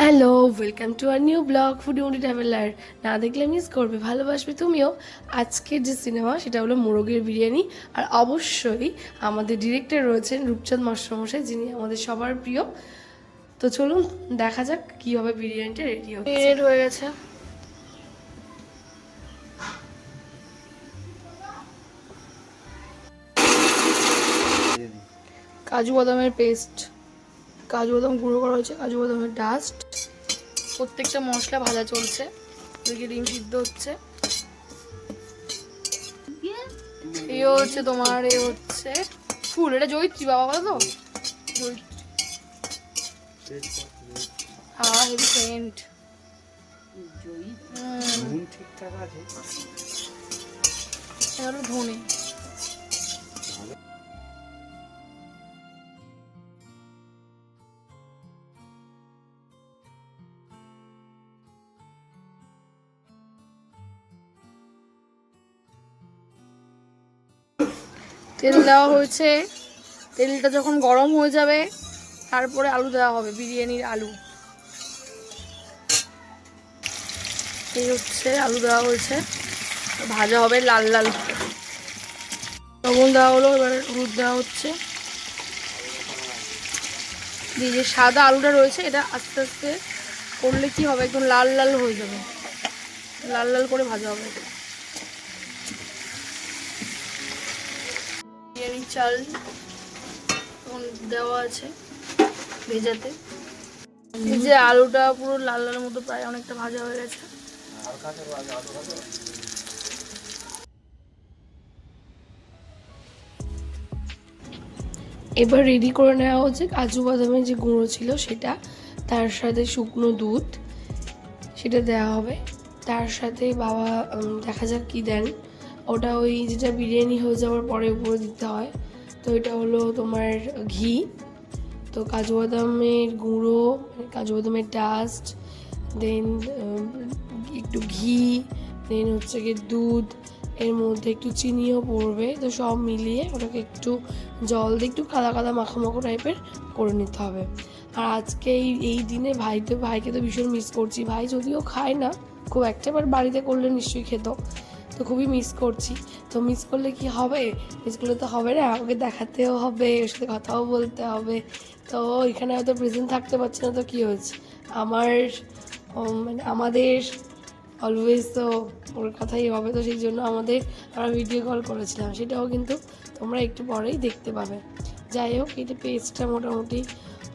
Hello welcome to our new blog food উন্ডি traveller না দেখলে miss করবে ভালোবাসবে তুমিও। আজকের যে সিনেমা সেটা হলো মোরগের বিরিয়ানি। আর অবশ্যই আমাদের ডিরেক্টর রয়েছেন রূপচাঁদ মাস্টারমশাই যিনি আমাদের সবার প্রিয়। তো চলুন দেখা যাক কীভাবে বিরিয়ানিটা রেডি হচ্ছে। রেড হয়ে গেছে। কাজু বাদামের পেস্ট কাজু বাদাম গুঁড়ো করা হয়েছে কাজু বাদামের ডাস্ট প্রত্যেকটা মশলা ভাজা চলছে। ওদিকে ডিম সিদ্ধ হচ্ছে। এই হচ্ছে তোমার এ হচ্ছে ফুল এটা জয়িত্রী বাবা বলো তো? হ্যাঁ হেভি সেন্ট। ধনে। তেল দেওয়া হয়েছে। তেলটা যখন গরম হয়ে যাবে, তারপরে আলু দেওয়া হবে, বিরিয়ানির আলু। এই হচ্ছে, আলু দেওয়া হয়েছে। ভাজা হবে লাল লাল। লবণ দেওয়া হলো, এবার হলুদ দেওয়া হচ্ছে। দিয়ে যে সাদা আলুটা রয়েছে, এটা আস্তে আস্তে করলে কি হবে? একদম লাল লাল হয়ে যাবে। লাল লাল করে ভাজা হবে। বিরিয়ানি, চাল দেওয়া আছে ভেজাতে। এই যে আলুটা পুরো লাল লাল মতো প্রায় অনেকটা ভাজা হয়ে গেছে। এবার রেডি করে নেওয়া হচ্ছে কাজু বাদামের যে গুঁড়ো ছিল সেটা, তার সাথে শুকনো দুধ, সেটা দেওয়া হবে। তার সাথে বাবা দেখা যাক কি দেন। ওটা ওই যেটা বিরিয়ানি হয়ে যাওয়ার পরে উপরে দিতে হয়। তো এটা হলো তোমার ঘি। তো কাজু বাদামের গুঁড়ো, কাজু বাদামের ডাস্ট দেন একটু ঘি দেন হচ্ছে গিয়ে দুধ, এর মধ্যে একটু চিনিও পড়বে। তো সব মিলিয়ে ওটাকে একটু জল দিয়ে একটু কাদা কাদা মাখো মাখো টাইপের করে নিতে হবে। আর আজকে এই এই দিনে ভাই তো ভাইকে তো ভীষণ মিস করছি। ভাই যদিও খায় না, খুব একটা এবার বাড়িতে করলে নিশ্চয়ই খেত। তো খুবই মিস করছি। তো মিস করলে কি হবে? মিস করলে তো হবে না আমাকে দেখাতেও হবে ওর সাথে কথাও বলতে হবে। তো এখানে হয়তো প্রেজেন্ট থাকতে পারছে না তো কী হয়েছে? আমার মানে আমাদের অলওয়েজ তো ওর কথাই হবে তো সেই জন্য আমাদের আমরা ভিডিও কল করেছিলাম। সেটাও কিন্তু তোমরা একটু পরেই দেখতে পাবে। যাই হোক এটা পেস্টটা মোটামুটি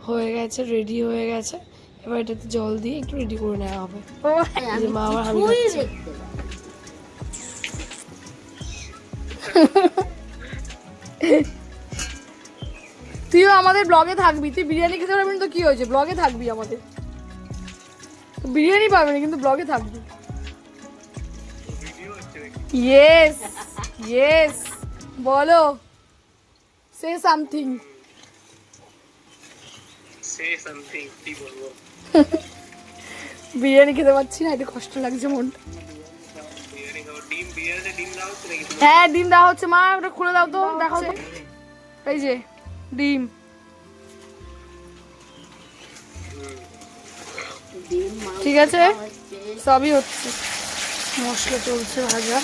হয়ে গেছে রেডি হয়ে গেছে। এবার এটাতে জল দিয়ে একটু রেডি করে নেওয়া হবে। মা আবার তুইও আমাদের ব্লগে থাকবি। তুই বিরিয়ানি খেতে পারবি না তো কি হয়েছে? ব্লগে থাকবি আমাদের। বিরিয়ানি পাবি না কিন্তু ব্লগে থাকবি। ইয়েস ইয়েস বলো সে সামথিং সে সামথিং কি বলব? বিরিয়ানি খেতে পারছি না একটু কষ্ট লাগছে মনটা। হ্যাঁ ডিম দেওয়া হচ্ছে, মা, ওটা খুলে দাও তো, দেখাও তো। এই যে, ডিম। ঠিক আছে, সবই হচ্ছে। মশলা চলছে ভাজা।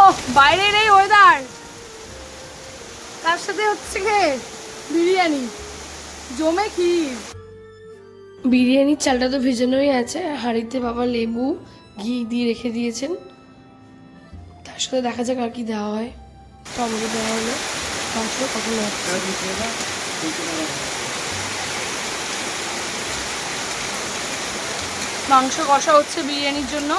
ও বাইরের এই ওয়েদার তার সাথে হচ্ছে কে, বিরিয়ানি। জমে ক্ষীর। বিরিয়ানির চালটা তো ভেজানোই আছে হাঁড়িতে বাবা লেবু, ঘি দিয়ে রেখে দিয়েছেন। তার সাথে দেখা যাক আর কি দেওয়া হয়। টমেটো দেওয়া হলো, মাংস কখন মাংস কষা হচ্ছে বিরিয়ানির জন্য।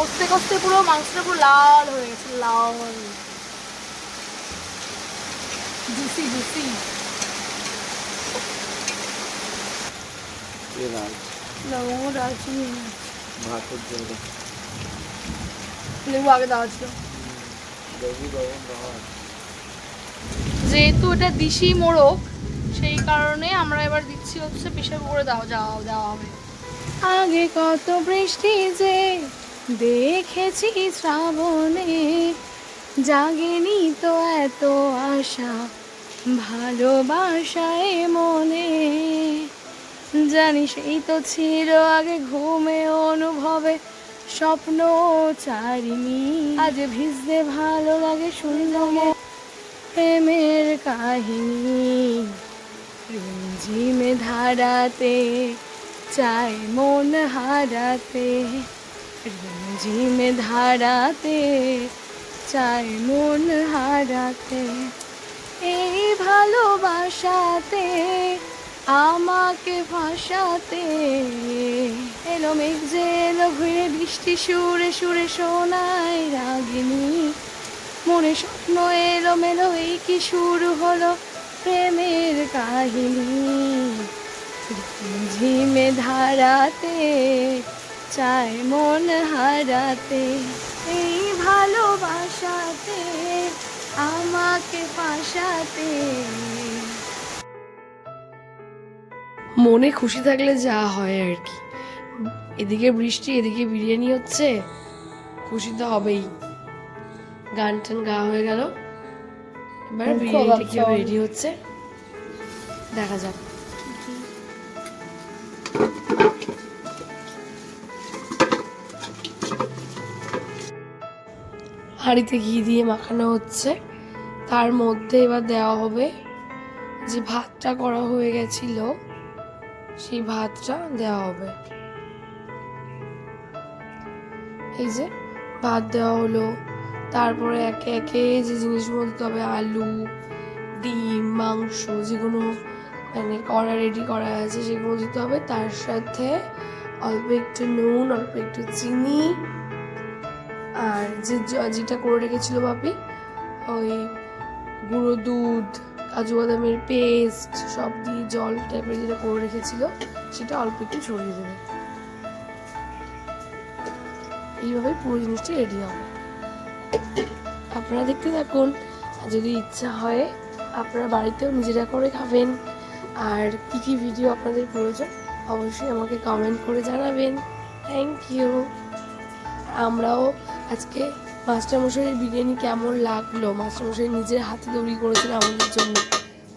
কষতে কষতে পুরো মাংসটা পুরো লাল হয়ে গেছে লাল। জুসি জুসি লেবু আগে ছিল। যেহেতু এটা দিশি মোড়ক সেই কারণে আমরা এবার দিচ্ছি হচ্ছে পেশাব করে দাও যাওয়া দেওয়া হবে। আগে কত বৃষ্টি যে দেখেছি শ্রাবণে, জাগেনি তো এত আশা, ভালোবাসায় মনে। জানিস এই তো ছিল আগে ঘুমে অনুভবে, স্বপ্ন চারিনি। আজ ভিজতে ভালো লাগে সুন্দর প্রেমের কাহিনী। রিমঝিমে ধারাতে চাই মন হারাতে। রিমঝিমে ধারাতে, চাই মন হারাতে, এই ভালোবাসাতে, আমাকে ভাসাতে। এলো মেঘ যে এলো ঘুরে বৃষ্টি সুরে সুরে শোনায় রাগিনী। মনে স্বপ্ন এলো মেলো, এই কি শুরু হলো প্রেমের কাহিনী? ঝিমে ধারাতে চায় মন হারাতে এই ভালোবাসাতে আমাকে পাশাতে মনে খুশি থাকলে যা হয় আর কি। এদিকে বৃষ্টি এদিকে বিরিয়ানি হচ্ছে খুশি তো হবেই। গান টান গাওয়া হয়ে গেল। এবার বিরিয়ানিটা ভাবছে রেডি হচ্ছে দেখা যাক। হাঁড়িতে ঘি দিয়ে মাখানো হচ্ছে। তার মধ্যে এবার দেওয়া হবে যে ভাতটা করা হয়ে গেছিল, সেই ভাতটা দেওয়া হবে। এই যে ভাত দেওয়া হলো। তারপরে একে একে যে জিনিসগুলো দিতে হবে আলু, ডিম, মাংস যেগুলো মানে করা রেডি করা আছে, সেগুলো দিতে হবে। তার সাথে অল্প একটু নুন, অল্প একটু চিনি আর যে যেটা করে রেখেছিল বাপি, ওই গুঁড়ো দুধ, কাজু বাদামের পেস্ট সব দিয়ে জল টাইপের যেটা করে রেখেছিল, সেটা অল্প একটু ছড়িয়ে দেবে। এইভাবে পুরো জিনিসটা রেডি হবে। আপনারা দেখতে থাকুন যদি ইচ্ছা হয়, আপনারা বাড়িতেও নিজেরা করে খাবেন। আর কি কি ভিডিও আপনাদের প্রয়োজন, অবশ্যই আমাকে কমেন্ট করে জানাবেন। থ্যাংক ইউ আমরাও আজকে মাস্টারমশাইয়ের বিরিয়ানি কেমন লাগল? মাস্টারমশাই নিজের হাতে তৈরি করেছিল আমাদের জন্য।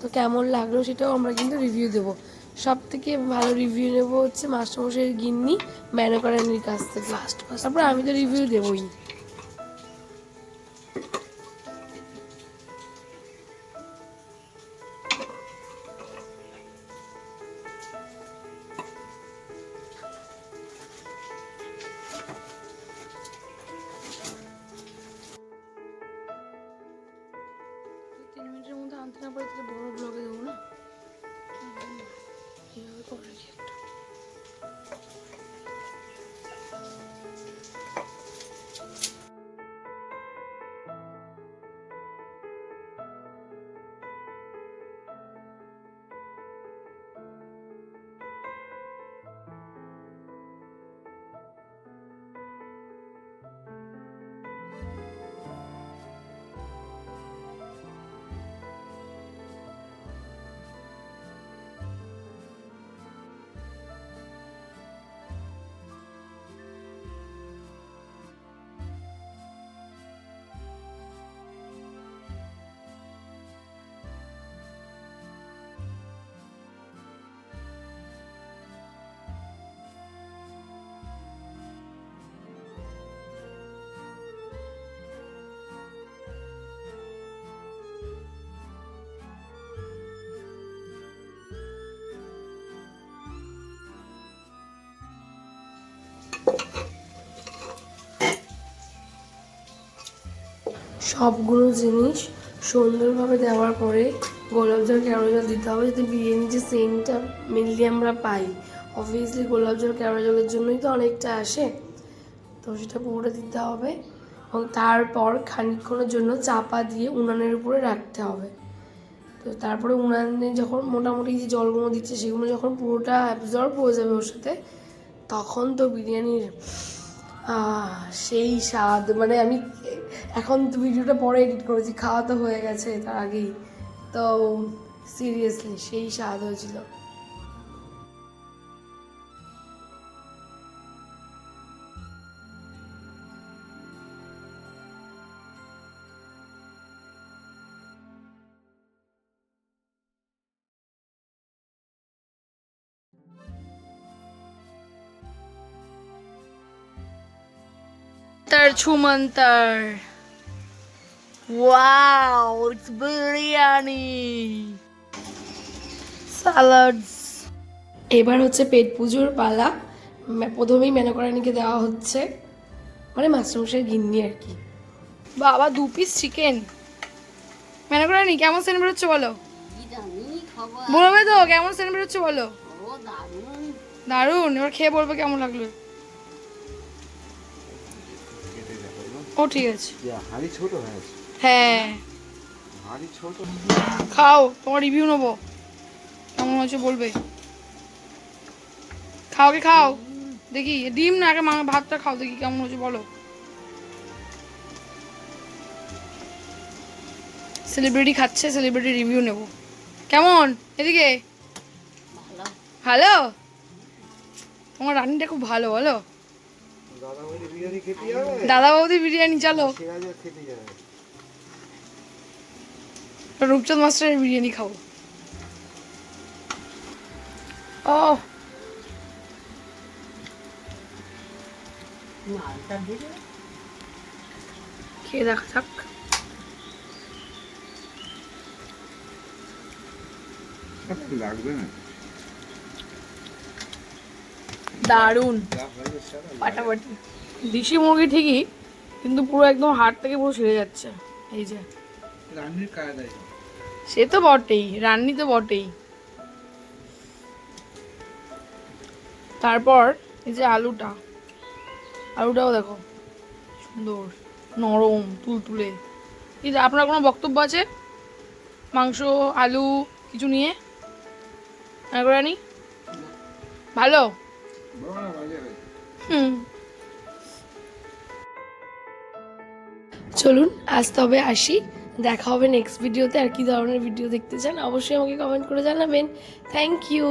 তো কেমন লাগল সেটাও আমরা কিন্তু রিভিউ দেবো। সব থেকে ভালো রিভিউ নেব হচ্ছে মাস্টারমশাইয়ের গিন্নি ম্যানোকারানির কাছ থেকে। তারপর আমি তো রিভিউ দেবই। মিনিটের মধ্যে সবগুলো জিনিস সুন্দরভাবে দেওয়ার পরে গোলাপ জল কেওড়া জল দিতে হবে যাতে বিরিয়ানির যে সেন্টটা মেনলি আমরা পাই। অবভিয়াসলি গোলাপ জল কেওড়া জলের জন্যই তো অনেকটা আসে। তো সেটা পুরোটা দিতে হবে এবং তারপর খানিকক্ষণের জন্য চাপা দিয়ে উনানের উপরে রাখতে হবে। তো তারপরে উনানে যখন মোটামুটি যে জলগুলো দিচ্ছে সেগুলো যখন পুরোটা অ্যাবজর্ব হয়ে যাবে ওর সাথে, তখন তো বিরিয়ানির সেই স্বাদ মানে আমি এখন তো ভিডিওটা পরে এডিট করেছি, খাওয়া তো হয়ে গেছে তার আগেই। তো সিরিয়াসলি সেই স্বাদ হয়েছিল। তার ছুমন্তার ওয়াও ইটস বিরিয়ানি স্যালাডস এবার হচ্ছে পেট পুজোর পালা। প্রথমেই মেনকরানিকে দেওয়া হচ্ছে। মানে মাস্টারমশাই গিন্নি আর কি। বাবা দু পিস চিকেন মনে করে নি কেমন সেন বেরোচ্ছে বলো বলবে তো কেমন সেন বেরোচ্ছে বলো? দারুণ এবার খেয়ে বলবে কেমন লাগল। ও ঠিক আছে হাঁড়ি ছোট হয়েছে হ্যাঁ। হাঁড়ি ছোট। খাও তোমার রিভিউ নেব। কেমন হয়েছে বলবে? খাও কি খাও? দেখি ডিম না আগে মা- ভাতটা খাও দেখি কেমন হয়েছে বলো। সেলিব্রিটি খাচ্ছে সেলিব্রিটি রিভিউ নেব। কেমন? এদিকে? ভালো? তোমার রান্নাটা খুব ভালো বলো। দাদা বলি বিরিয়ানি খেতে যাবে? দাদা বৌদি বিরিয়ানি চলো। সিরাজও খেতে যাবে। রূপচাঁদ মাস্টারের বিরিয়ানি খাব। ও। খেয়ে দেখা যাক। লাগবে না দারুণ। ফাটাফাটি। দেশি মুরগি ঠিকই কিন্তু পুরো একদম হাট থেকে পুরো ছিঁড়ে যাচ্ছে। এই যে। সে তো বটেই রান্নি তো বটেই। তারপর এই যে আলুটা। আলুটাও দেখো সুন্দর নরম তুলতুলে। এই যে আপনার কোনো বক্তব্য আছে? মাংস আলু কিছু নিয়ে? ভালো? চলুন, আজ তবে আসি। দেখা হবে নেক্সট ভিডিওতে আর কি ধরনের ভিডিও দেখতে চান, অবশ্যই আমাকে কমেন্ট করে জানাবেন। Thank you